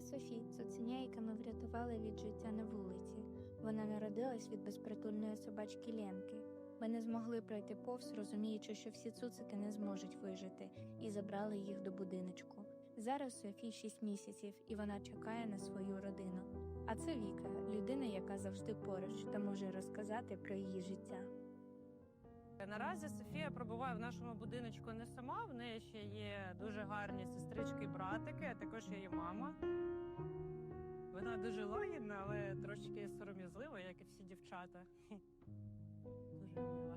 Це Софі, цуценя, яке ми врятували від життя на вулиці. Вона народилась від безпритульної собачки Ленки. Ми не змогли пройти повз, розуміючи, що всі цуцики не зможуть вижити, і забрали їх до будиночку. Зараз Софі 6 місяців, і вона чекає на свою родину. А це Віка, людина, яка завжди поруч та може розказати про її життя. Наразі Софія пробуває в нашому будиночку не сама. В неї ще є дуже гарні сестрички і братики, а також її мама. Вона дуже лагідна, але трошки сором'язлива, як і всі дівчата. Дуже мила.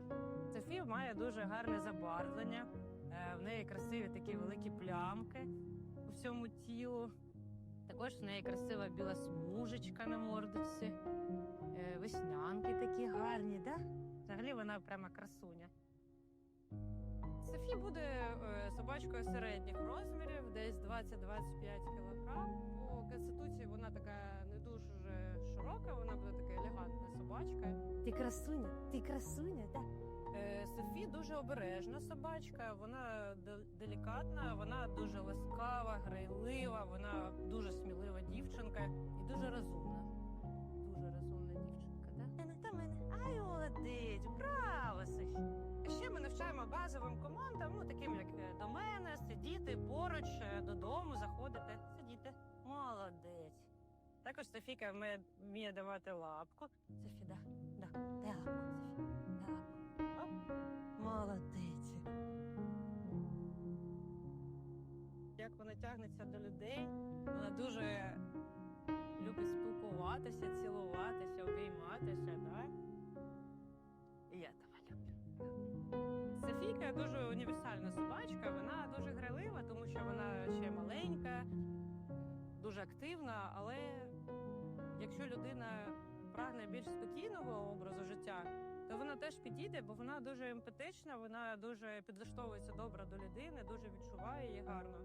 Софія має дуже гарне забарвлення. Е, В неї красиві такі великі плямки по всьому тілу. Також в неї красива біла смужечка на мордочці. Е, Веснянки такі гарні, да? Взагалі вона прямо красуня. Софі буде е, собачкою середніх розмірів, десь 20-25 кг. По конституції вона така не дуже широка, вона буде така елегантна собачка. Ти красуня, ти красуня, так? Е, Софі дуже обережна собачка, вона делікатна, вона дуже ласкава, грайлива, вона дуже смілива дівчинка і дуже розумна. Базовим командам, ну таким як е, до мене, сидіти поруч, е, додому, заходити, сидіти. Молодець. Також Софіка вміє, давати лапку. Софі, да, да, дай лапку, Софі, дай лапку. Оп. Молодець. Як вона тягнеться до людей, вона дуже любить спілкуватися, цілуватися, обійматися, так? Активна, але якщо людина прагне більш спокійного образу життя, то вона теж підійде, бо вона дуже емпатична, вона дуже підлаштовується добре до людини, дуже відчуває її гарно.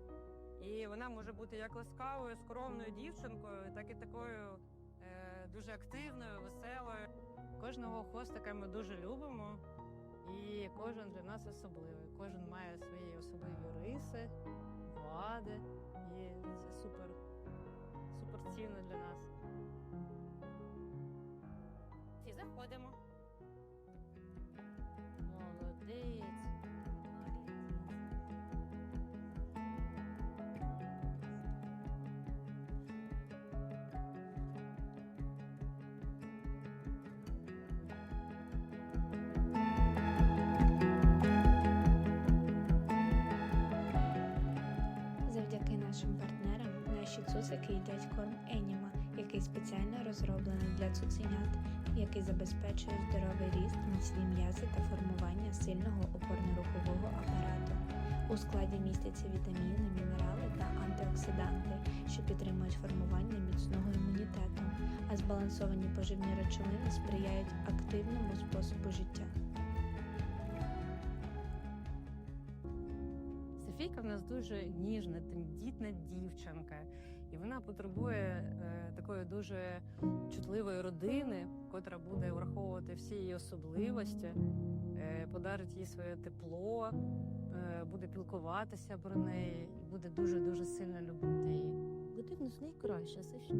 І вона може бути як ласкавою, скромною дівчинкою, так і такою е, дуже активною, веселою. Кожного хвостика ми дуже любимо, і кожен для нас особливий. Кожен має свої особливі риси, вади, і це супер Всі заходимо. Молодець. Завдяки нашим партнерам наші цуцики їдять корм Еніма, який спеціально розроблений для цуценят, який забезпечує здоровий ріст, міцні м'язи та формування сильного опорно-рухового апарату. У складі містяться вітаміни, мінерали та антиоксиданти, що підтримують формування міцного імунітету, а збалансовані поживні речовини сприяють активному способу життя. Софійка в нас дуже ніжна, тендітна дівчинка, і вона потребує е, такої дуже чутливої родини, котра буде враховувати всі її особливості, е, подарить їй своє тепло, е, буде пілкуватися про неї, і буде дуже дуже сильно любити її. Буде в нас найкраще, Софі.